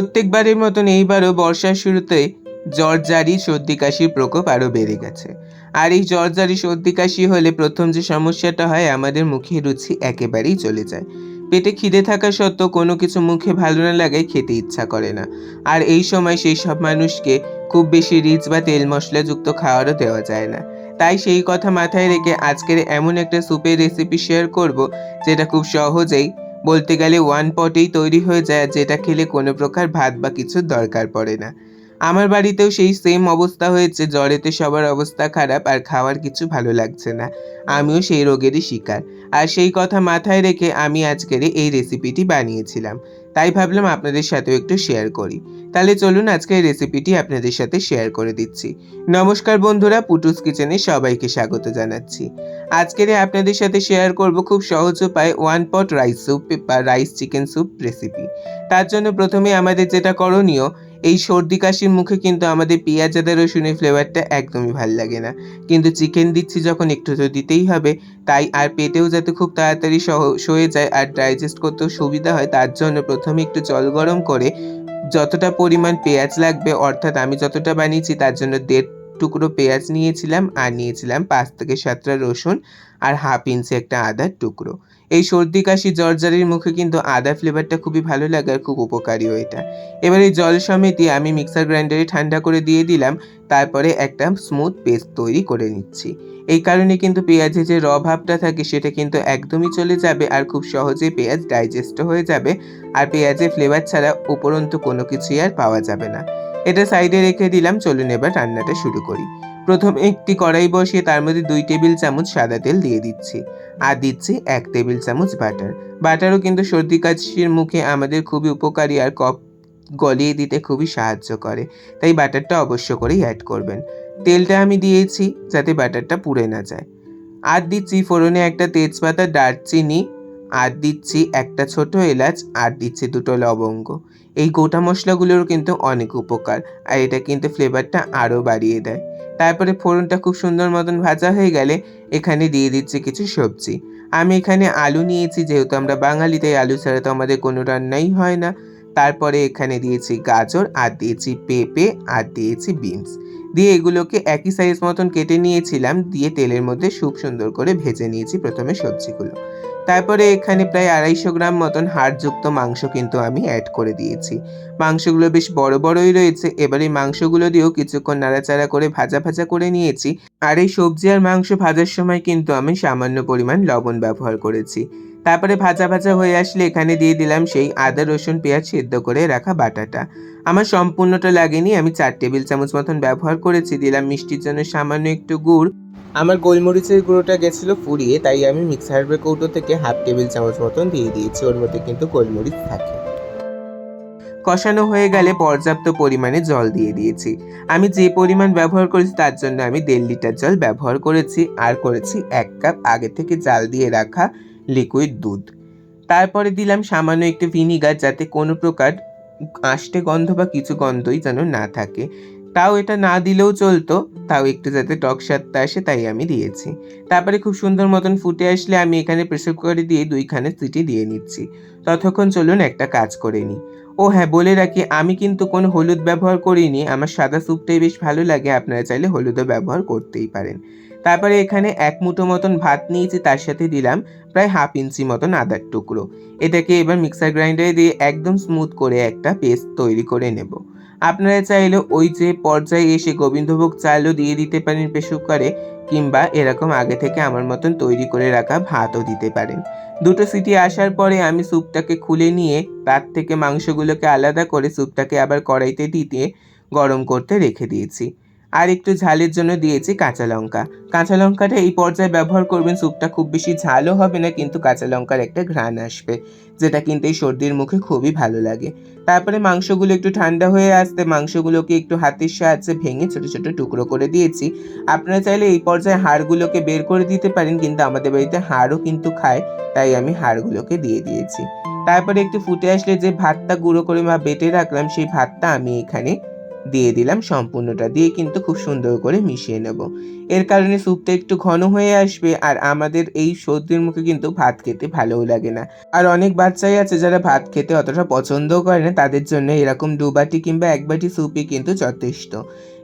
প্রত্যেকবারের মতন এইবারও বর্ষার শুরুতে জ্বর, জারি, সর্দি, কাশির প্রকোপ আরও বেড়ে গেছে। আর এই জ্বর, জারি, সর্দি, কাশি হলে প্রথম যে সমস্যাটা হয়, আমাদের মুখে রুচি একেবারেই চলে যায়। পেটে খিদে থাকা সত্ত্বেও কোনো কিছু মুখে ভালো না লাগায় খেতে ইচ্ছা করে না। আর এই সময় সেই সব মানুষকে খুব বেশি রিচ বা তেল মশলাযুক্ত খাওয়ারও দেওয়া যায় না। তাই সেই কথা মাথায় রেখে আজকের এমন একটা স্যুপের রেসিপি শেয়ার করব, যেটা খুব সহজেই বলতে গেলে ওয়ান পটেই তৈরি হয়ে যায়, যেটা খেলে কোনো প্রকার ভাত বা কিছুর দরকার পড়ে না। আমার বাড়িতেও সেই সেম অবস্থা হয়েছে। জ্বরেতে সবার অবস্থা খারাপ আর খাওয়ার কিছু ভালো লাগছে না। আমিও সেই রোগেরই শিকার। আর সেই কথা মাথায় রেখে আমি আজকের এই রেসিপিটি বানিয়েছিলাম। তাই ভাবলাম আপনাদের সাথেও একটু শেয়ার করি। তাহলে চলুন আজকে এই রেসিপিটি আপনাদের সাথে শেয়ার করে দিচ্ছি। নমস্কার বন্ধুরা, পুটুস কিচেনে সবাইকে স্বাগত জানাচ্ছি। আজকের আপনাদের সাথে শেয়ার করব খুব সহজ উপায় ওয়ান পট রাইস স্যুপ বা রাইস চিকেন স্যুপ রেসিপি তার জন্য প্রথমে আমাদের যেটা করণীয় এই সর্দি কাশির মুখে কিন্তু আমাদের পেঁয়াজ আদা রসুনের ফ্লেভারটা একদমই ভালো লাগে না। কিন্তু চিকেন দিচ্ছি যখন একটু তো দিতেই হবে, তাই আর পেটেও যাতে খুব তাড়াতাড়ি সয়ে যায় আর ডাইজেস্ট করতেও সুবিধা হয়, তার জন্য প্রথমে একটু জল গরম করে যতটা পরিমাণ পেঁয়াজ লাগবে, অর্থাৎ আমি যতটা বানিয়েছি তার জন্য দেড় টুকরো পেঁয়াজ নিয়েছিলাম আর নিয়েছিলাম পাঁচ থেকে সাতটা রসুন আর হাফ ইঞ্চি একটা আদার টুকরো। এই সর্দি, কাশি জর্জারির মুখে কিন্তু আদা ফ্লেভারটা খুবই ভালো লাগে আর খুব উপকারীও এটা। এবার এই জল সমেতি আমি মিক্সার গ্রাইন্ডারে ঠান্ডা করে দিয়ে দিলাম, তারপরে একটা স্মুথ পেস্ট তৈরি করে নিচ্ছি। এই কারণে কিন্তু পেঁয়াজে যে র ভাবটা থাকে সেটা কিন্তু একদমই চলে যাবে আর খুব সহজেই পেঁয়াজ ডাইজেস্ট হয়ে যাবে। আর পেঁয়াজের ফ্লেভার ছাড়া উপরন্তু কোনো কিছুই আর পাওয়া যাবে না। এটা সাইডে রেখে দিলাম, চলুন এবার রান্নাটা শুরু করি। প্রথমে একটি কড়াই বসিয়ে তার মধ্যে দুই টেবিল চামচ সাদা তেল দিয়ে দিচ্ছি, আর দিচ্ছি এক টেবিল চামচ বাটার। বাটারও কিন্তু সর্দি কাশির মুখে আমাদের খুবই উপকারী আর কপ গলিয়ে দিতে খুবই সাহায্য করে, তাই বাটারটা অবশ্য করেই অ্যাড করবেন। তেলটা আমি দিয়েছি যাতে বাটারটা পুড়ে না যায়। আর দিচ্ছি ফোড়নে একটা তেজপাতা, দারচিনি আর দিচ্ছি একটা ছোট এলাচ আর দিচ্ছি দুটো লবঙ্গ। এই গোটা মশলাগুলোর কিন্তু অনেক উপকার, আর এটা কিন্তু ফ্লেভারটা আরও বাড়িয়ে দেয়। তারপরে ফোড়নটা খুব সুন্দর মতন ভাজা হয়ে গেলে এখানে দিয়ে দিচ্ছি কিছু সবজি। আমি এখানে আলু নিয়েছি, যেহেতু আমরা বাঙালি তাই আলু ছাড়া তো আমাদের কোনো রান্নাই হয় না। তারপরে এখানে দিয়েছি গাজর, আর দিয়েছি পেঁপে, আর দিয়েছি বিনস। দিয়ে এগুলোকে একই সাইজ মতন কেটে নিয়েছিলাম, দিয়ে তেলের মধ্যে খুব সুন্দর করে ভেজে নিয়েছি প্রথমে সবজিগুলো। তারপরে এখানে প্রায় আড়াইশো গ্রাম মতন হাড়যুক্ত মাংস কিন্তু আমি অ্যাড করে দিয়েছি। মাংসগুলো বেশ বড় বড়ই রয়েছে। এবার মাংসগুলো দিয়েও কিছুক্ষণ নাড়াচাড়া করে ভাজা ভাজা করে নিয়েছি। আর এই সবজি আর মাংস ভাজার সময় কিন্তু আমি সামান্য পরিমাণ লবণ ব্যবহার করেছি। তারপরে ভাজা ভাজা হয়ে আসলে এখানে দিয়ে দিলাম সেই আদা, রসুন, পেঁয়াজ সেদ্ধ করে রাখা বাটাটা। আমার সম্পূর্ণটা লাগেনি। আমি চার টেবিল চামচ মতন ব্যবহার করেছি। দিলাম মিষ্টির জন্য সামান্য একটু গুড়। আমার গোলমরিচের গুঁড়োটা গেছিল ফুরিয়ে, তাই আমি মিক্সার কৌটো থেকে হাফ টেবিল চামচ মতন দিয়ে দিয়েছি, ওর মধ্যে কিন্তু গোলমরিচ থাকে। কষানো হয়ে গেলে পর্যাপ্ত পরিমাণে জল দিয়ে দিয়েছি। আমি যে পরিমাণ ব্যবহার করেছি তার জন্য আমি দেড় লিটার জল ব্যবহার করেছি, আর করেছি এক কাপ আগে থেকে জাল দিয়ে রাখা লিকুইড দুধ। তারপরে দিলাম সামান্য একটু ভিনিগার যাতে কোনো প্রকার আষ্টে গন্ধ বা কিছু গন্ধই যেন না থাকে। তাও এটা না দিলেও চলতো, তাও একটু যাতে টক স্বাদটা আসে তাই আমি দিয়েছি। তারপরে খুব সুন্দর মতন ফুটে আসলে আমি এখানে প্রেসার কুকারে দিয়ে দুইখানে সিটি দিয়ে নিচ্ছি। ততক্ষণ চলুন একটা কাজ করে নিই। ও হ্যাঁ বলে রাখি, আমি কিন্তু কোনো হলুদ ব্যবহার করিনি, আমার সাদা স্যুপটাই বেশ ভালো লাগে, আপনারা চাইলে হলুদও ব্যবহার করতেই পারেন। তারপরে এখানে এক মুঠো মতন ভাত নিয়েছি, তার সাথে দিলাম প্রায় হাফ ইঞ্চি মতন আদার টুকরো। এটাকে এবার মিক্সার গ্রাইন্ডারে দিয়ে একদম স্মুথ করে একটা পেস্ট তৈরি করে নেব। আপনারা চাইলে ওই যে পর্যায়ে এসে গোবিন্দভোগ চালও দিয়ে দিতে পারেন প্রেসার কুকারে কিংবা এরকম আগে থেকে আমার মতন তৈরি করে রাখা ভাতও দিতে পারেন। দুটো সিটি আসার পরে আমি স্যুপটাকে খুলে নিয়ে, তার থেকে মাংসগুলোকে আলাদা করে স্যুপটাকে আবার কড়াইতে দিতে গরম করতে রেখে দিয়েছি। আর একটু ঝালের জন্য দিয়েছি কাঁচা লঙ্কা। কাঁচা লঙ্কাটা এই পর্যায়ে ব্যবহার করবেন, স্যুপটা খুব বেশি ঝালও হবে না, কিন্তু কাঁচা লঙ্কার একটা ঘ্রাণ আসবে, যেটা কিন্তু এই সর্দির মুখে খুবই ভালো লাগে। তারপরে মাংসগুলো একটু ঠান্ডা হয়ে আসতে মাংসগুলোকে একটু হাতের সাহায্যে ভেঙে ছোট ছোট টুকরো করে দিয়েছি। আপনারা চাইলে এই পর্যায়ে হাড়গুলোকে বের করে দিতে পারেন, কিন্তু আমাদের বাড়িতে হাড়ও কিন্তু খায়, তাই আমি হাড়গুলোকে দিয়ে দিয়েছি। তারপরে একটু ফুটে আসলে যে ভাতটা গুঁড়ো করে বা বেটে রাখলাম, সেই ভাতটা আমি এখানে দিয়ে দিলাম, সম্পূর্ণটা দিয়ে কিন্তু খুব সুন্দর করে মিশিয়ে নেব। এর কারণে স্যুপটা একটু ঘন হয়ে আসবে আর আমাদের এই সর্দির মুখে কিন্তু ভাত খেতে ভালোও লাগে না। আর অনেক বাচ্চাই আছে যারা ভাত খেতে অতটা পছন্দও করে না, তাদের জন্য এরকম দু বাটি কিংবা এক বাটি স্যুপই কিন্তু যথেষ্ট।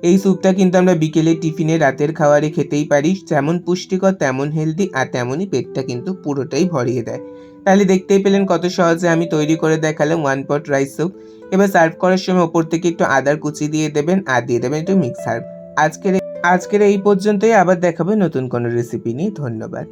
এই স্যুপটা কিন্তু আমরা বিকেলে টিফিনে রাতের খাবারে খেতেই পারি, যেমন পুষ্টিকর, তেমন হেলদি আর তেমনই পেটটা কিন্তু পুরোটাই ভরিয়ে দেয়। তাহলে দেখতেই পেলেন কত সহজে আমি তৈরি করে দেখালাম ওয়ান পট রাইস স্যুপ এবার সার্ভ করার সময় ওপর থেকে একটু আদার কুচি দিয়ে দেবেন, আর দিয়ে দেবেন একটু মিক্স আজকের আজকের এই পর্যন্তই, আবার দেখাবে নতুন কোনো রেসিপি নিয়ে। ধন্যবাদ।